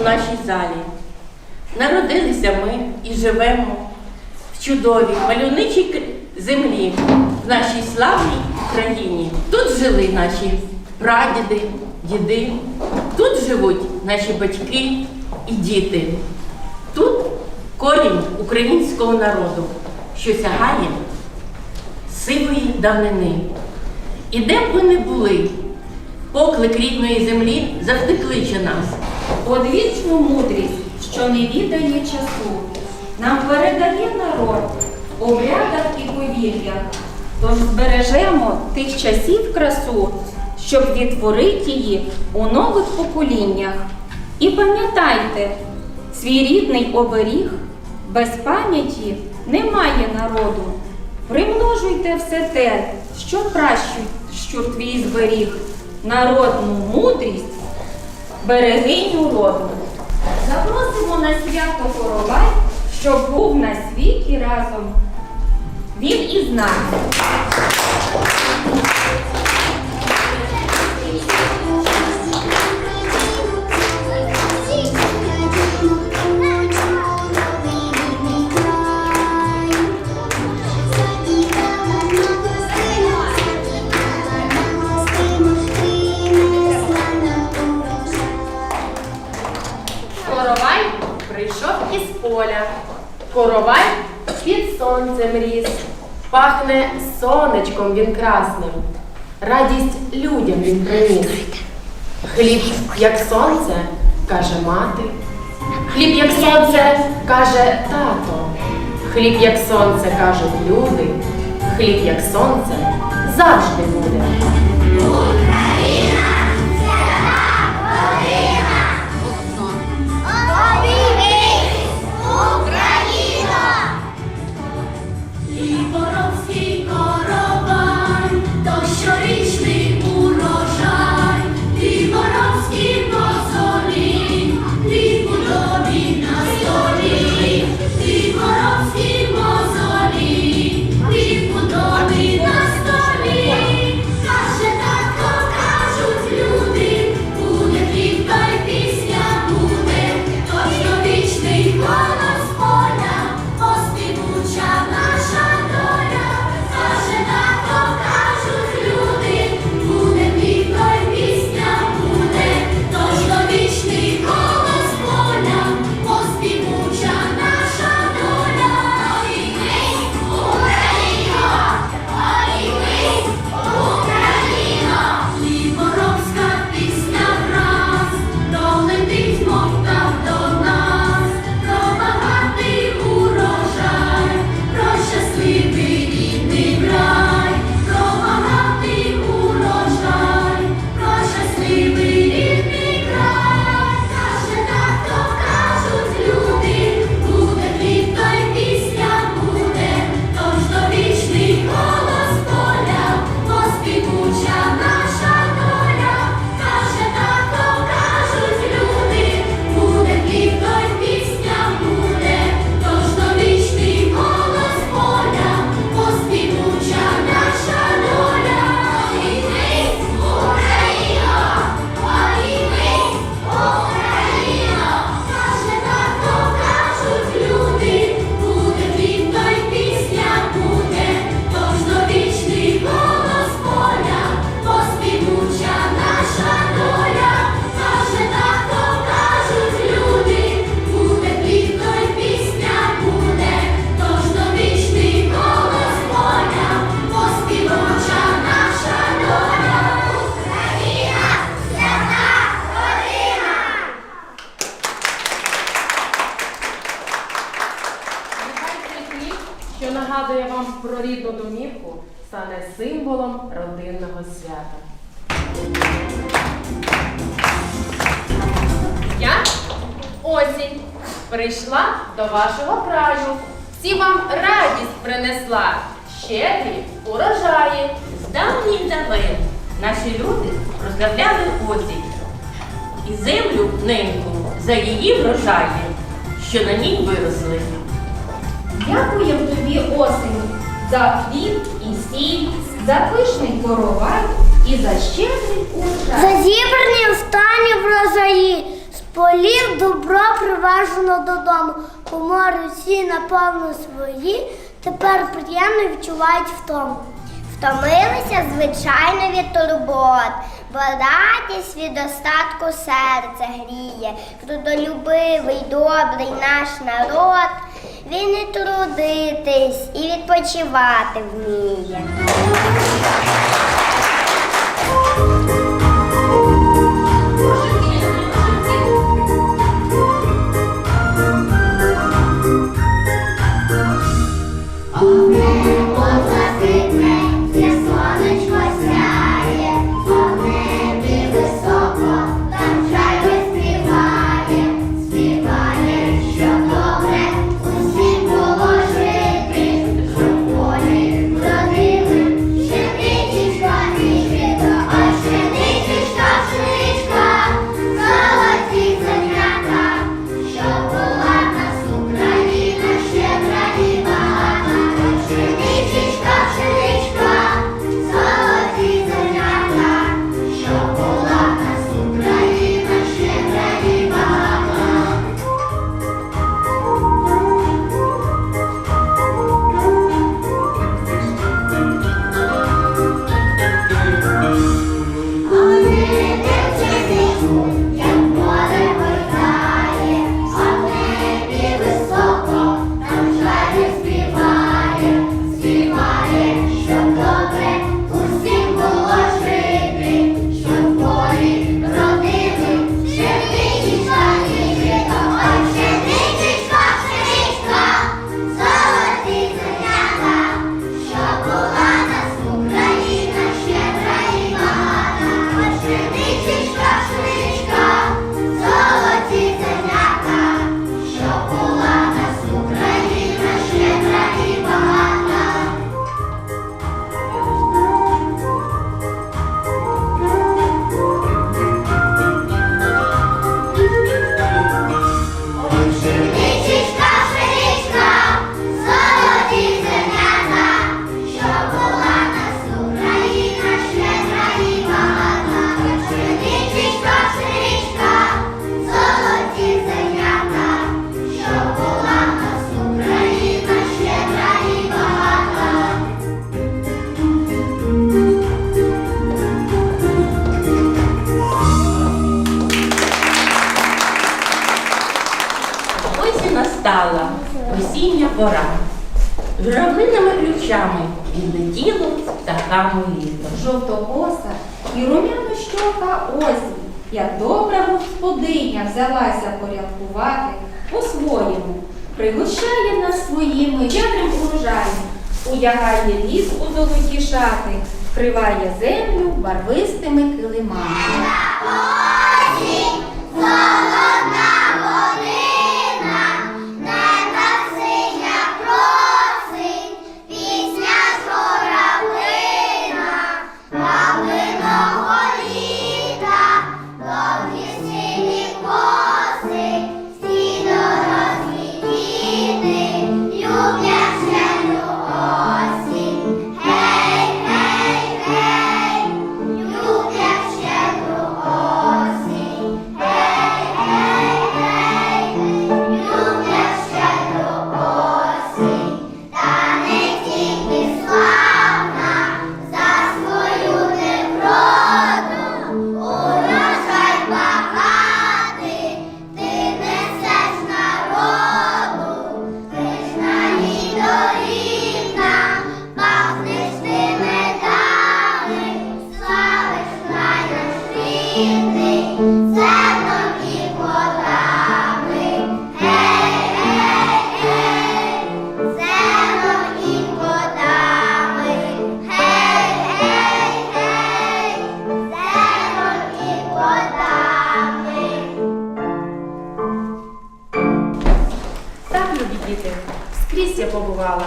у нашій залі. Народилися ми і живемо в чудовій мальовничій землі, в нашій славній країні. Тут жили наші прадіди, діди, тут живуть наші батьки і діти. Тут корінь українського народу, що сягає сивої давнини. І де б ви не були, поклик рідної землі завжди кличе нас. Одвічну мудрість, що не відає часу, нам передає народ в обрядах і повір'ях. Тож збережемо тих часів красу, щоб відтворити її у нових поколіннях. І пам'ятайте, свій рідний оберіг без пам'яті немає народу. Примножуйте все те, що пращур твій зберіг, народну мудрість берегиню роду. Запросимо на свято Коровай, щоб був на світі разом. Він із нами. Поля. Коровай під сонцем ріс. Пахне сонечком він красним. Радість людям він приніс. Хліб, як сонце, каже мати. Хліб, як сонце, каже тато. Хліб, як сонце, кажуть люди. Хліб, як сонце, завжди буде. Стане символом родинного свята. Я осінь прийшла до вашого краю. Всі вам радість принесла, щедрі урожаї. З давніх давен наші люди прославляли осінь і землю неньку за її врожаї, що на ній виросли. Дякуємо тобі, осені, за і сіль, за пишний коровай і за щедрий урожай. За зібрані стані врожаї, з полів добро приважено додому. По всі наповну свої, тепер приємно відчувають втому. Втомилися, звичайно, від турбот, бо радість від остатку серця гріє, трудолюбивий, добрий наш народ. Він і трудитись, і відпочивати вміє. Amen. вдягає ліс у золоті шати, вкриває землю барвистими килимами. Скрізь я побувала.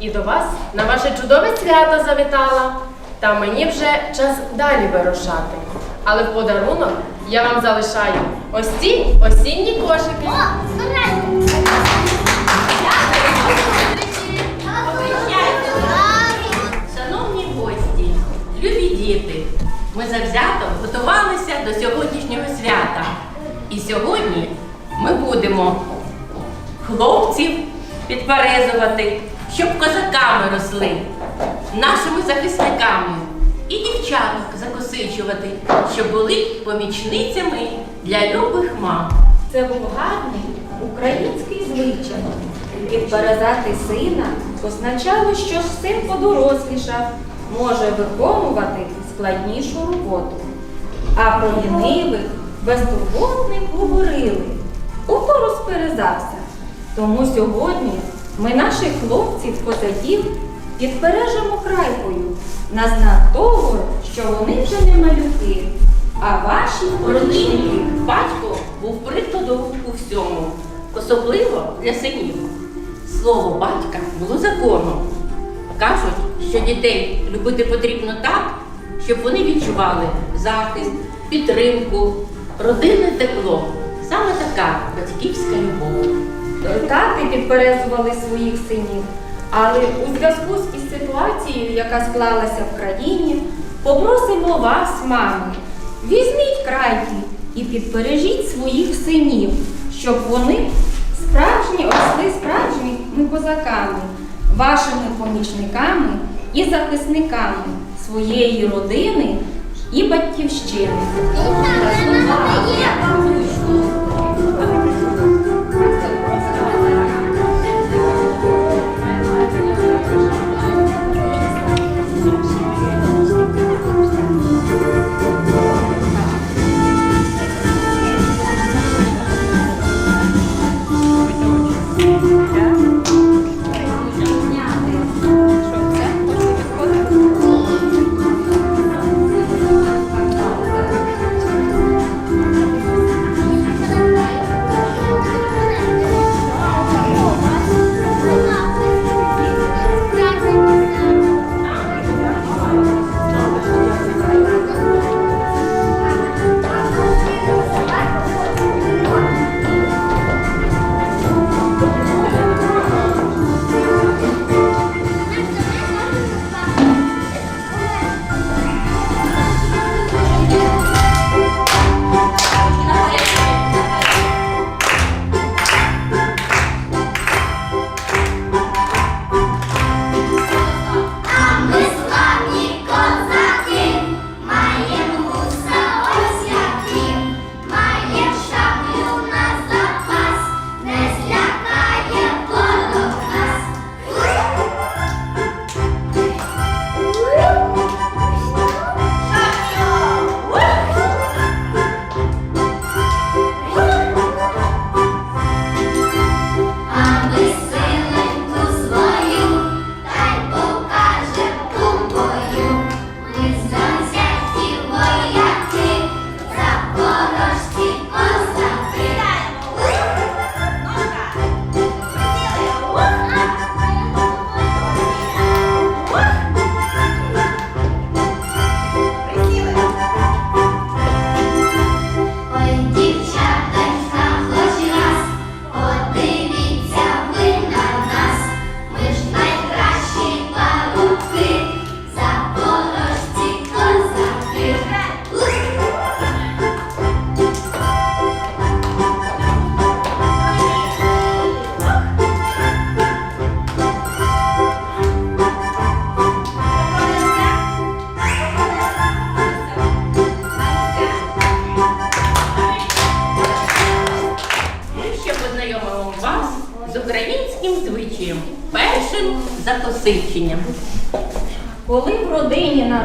І до вас на ваше чудове свято завітала, та мені вже час далі вирушати. Але в подарунок я вам залишаю ось ці осінні кошики. О! Шановні гості, любі діти, ми завзято готувалися до сьогоднішнього свята. І сьогодні ми будемо хлопців підперезувати, щоб козаками росли, нашими захисниками і дівчаток закосичувати, щоб були помічницями для любих мам. Це був гарний український звичай. Підперезати сина означало, що син подорослішав, може виконувати складнішу роботу. А про лінивих, безтурботних говорили. Ото розперезався. Тому сьогодні ми наших хлопців козаків підпережемо крайкою на знак того, що вони вже не малюки, а ваші родині батько був прикладом у всьому, особливо для синів. Слово батька було законом. Кажуть, що дітей любити потрібно так, щоб вони відчували захист, підтримку, родинне тепло. Саме така батьківська любов. Тати підперезували своїх синів, але у зв'язку з ситуацією, яка склалася в країні, попросимо вас, мами, візьміть крайки і підпережіть своїх синів, щоб вони справжні росли справжніми козаками, вашими помічниками і захисниками своєї родини і батьківщини.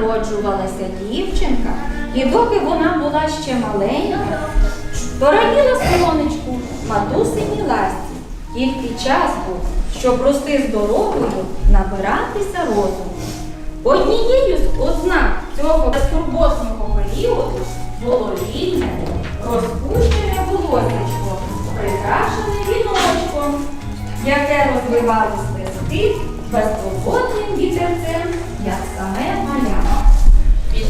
Народжувалася дівчинка, і доки вона була ще маленька, то раділа сонечку матусині ласті. Тільки час був, щоб рости здоровою, набиратися розуму. Однією з ознак цього безтурботного періоду було вільне, розпущене волосечко, прикрашене віночком, яке розвивалось листи безтурботним вітерцем, як саме маля.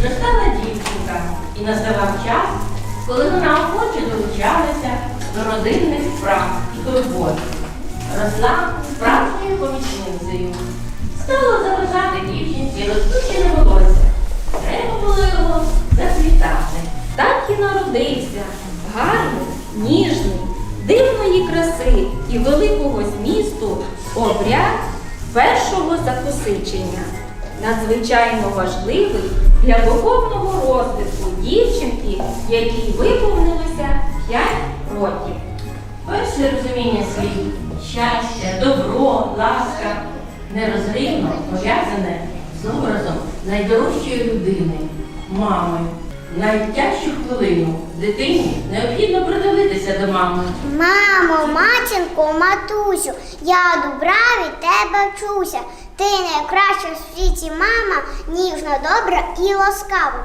Підростала дівчинка і наставав час, коли вона охоче долучалася до родинних справ і турбот. Росла справжньою помічницею. Стало заважати дівчинці розпущене волосся. Треба було можливо зацвітати. Так і народився гарний, ніжний, дивної краси і великого змісту обряд першого закусичення. Надзвичайно важливий для духовного розвитку дівчинки, якій виповнилося 5 років. Перше розуміння слів, щастя, добро, ласка нерозривно пов'язане з образом найдорожчої людини, мами. Найтяжчу хвилину дитині необхідно придивитися до мами. Мамо, матінко, матусю, я добра від тебе вчуся. Ти найкраща в світі мама, ніжна, добра і ласкава.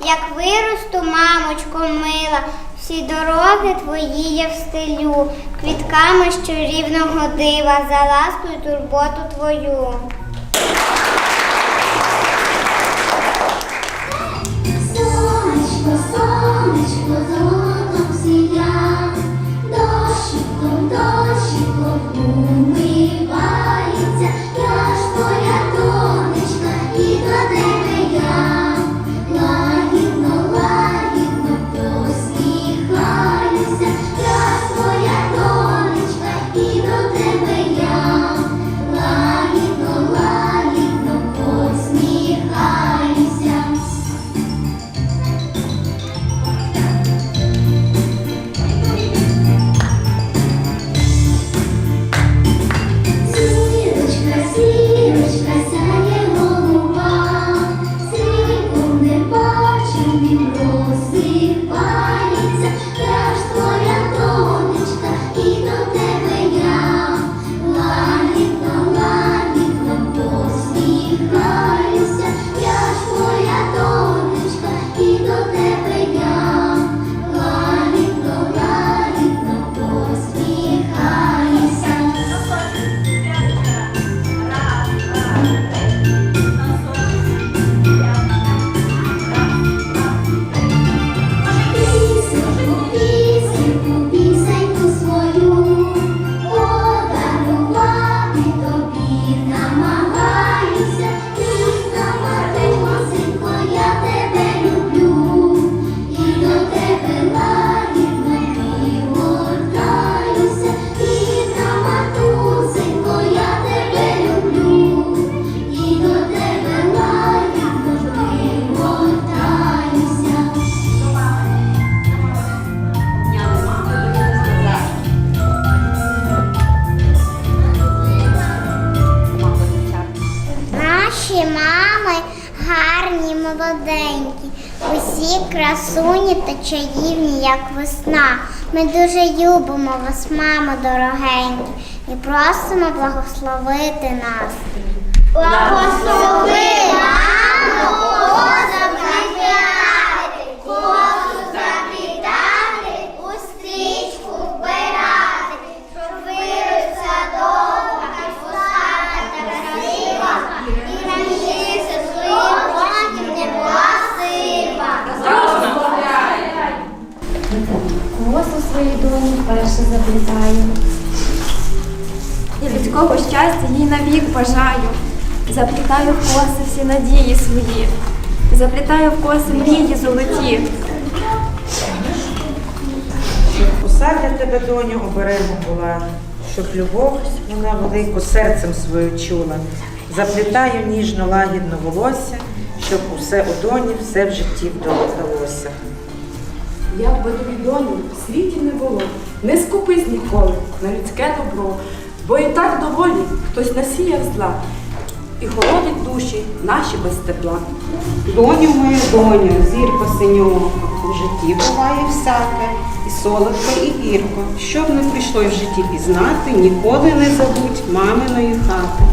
Як виросту, мамочко мила, всі дороги твої я встелю, квітками щорівного дива, за ласку й турботу твою. Сонечко, сонечко, золотом сія, only як весна. Ми дуже любимо вас, мамо дорогенькі, і просимо благословити нас. Благослови, бажаю. Заплітаю в коси всі надії свої. Заплітаю в коси мрії золоті. Уса для тебе, доню, оберегом була, щоб любов вона велику серцем свою чула. Заплітаю ніжно лагідно волосся, щоб усе у доні, все в житті вдалося. Як би тобі доню в світі не було, не скупись ніколи на людське добро, бо і так доволі хтось насіяв зла і холодить душі наші без тепла. Доню мою, доню, зірко синьока, у житті буває всяке, і солодко, і гірко. Щоб не прийшло в житті пізнати, ніколи не забудь маминої хати.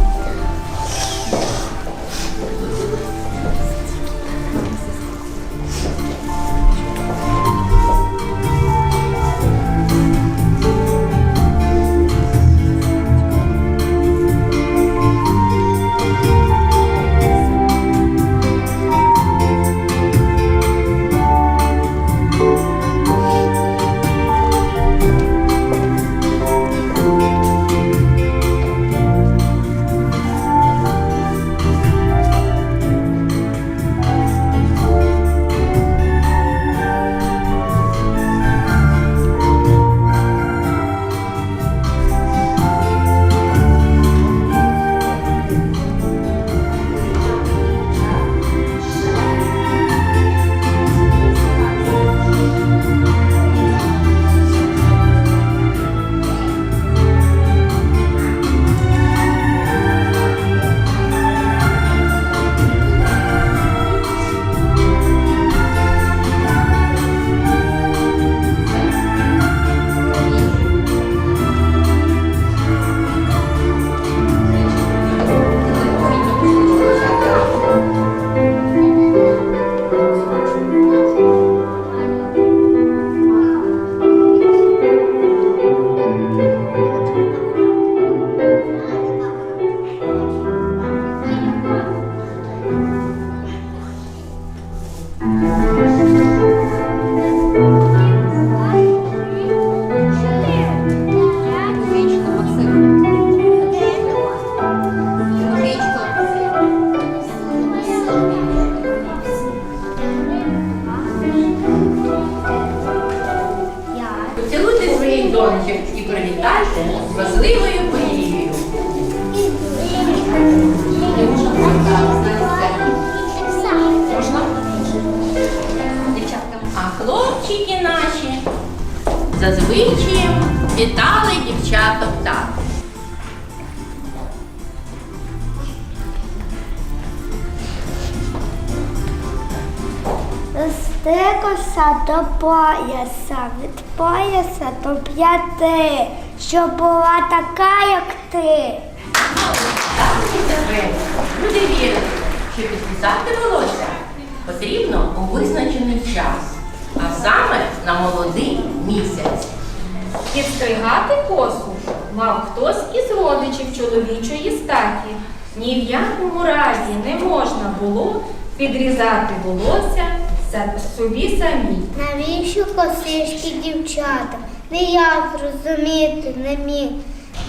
Стикався до пояса, від пояса до п'яти, щоб була така, як ти. Люди вірять, що підписати волосся потрібно у визначений час, а саме на молодий місяць. Підстригати косу мав хтось із родичів чоловічої статі. Ні в якому разі не можна було підрізати волосся собі самі. Навіщо косички дівчата? Ніяк зрозуміти не міг.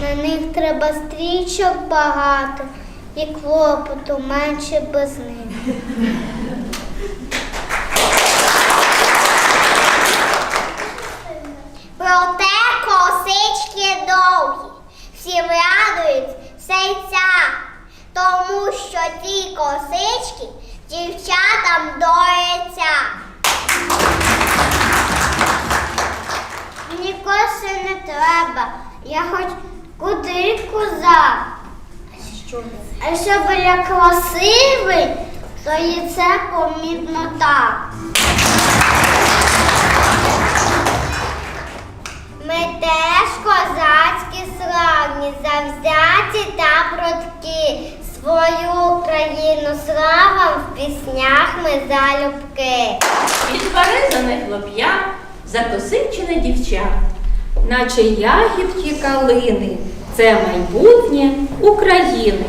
На них треба стрічок багато і клопоту менше без них. Проте косички довгі, всі радують серця, тому що ті косички дівчатам дояться. Мені коси не треба, я хоч куди коза. А щоб я красивий, то і це помітно так. Ми теж козацькі славні, завзяті та прудкі. Свою Україну славам в піснях ми залюбки. Підперезане хлоп'я, закосичене дівча. наче ягідки калини. Це майбутнє України.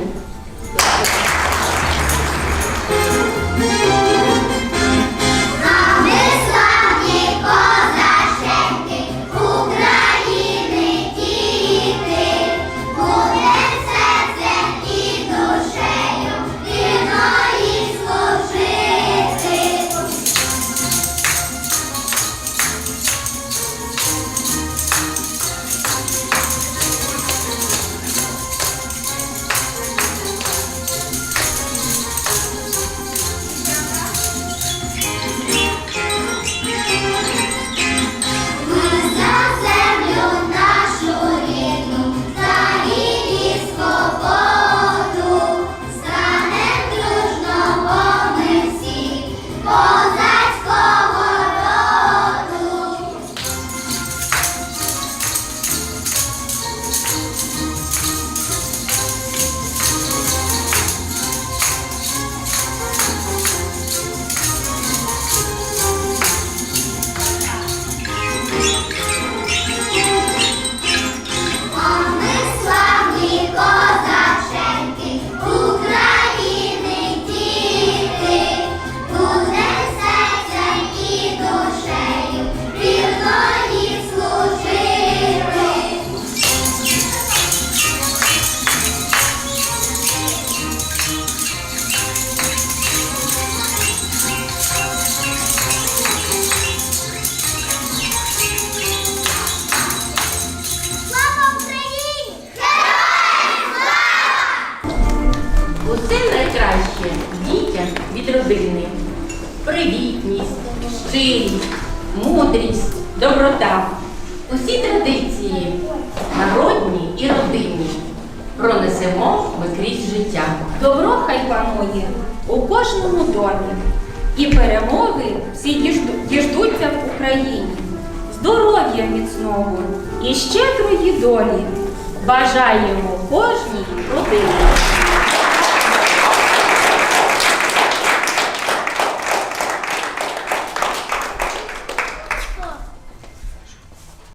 Доброта. Усі традиції, народні і родинні, пронесемо ми крізь життя. Добро хай панує у кожному домі. І перемоги всі діждуться в Україні. Здоров'я міцного і щедрої долі бажаємо кожній родині.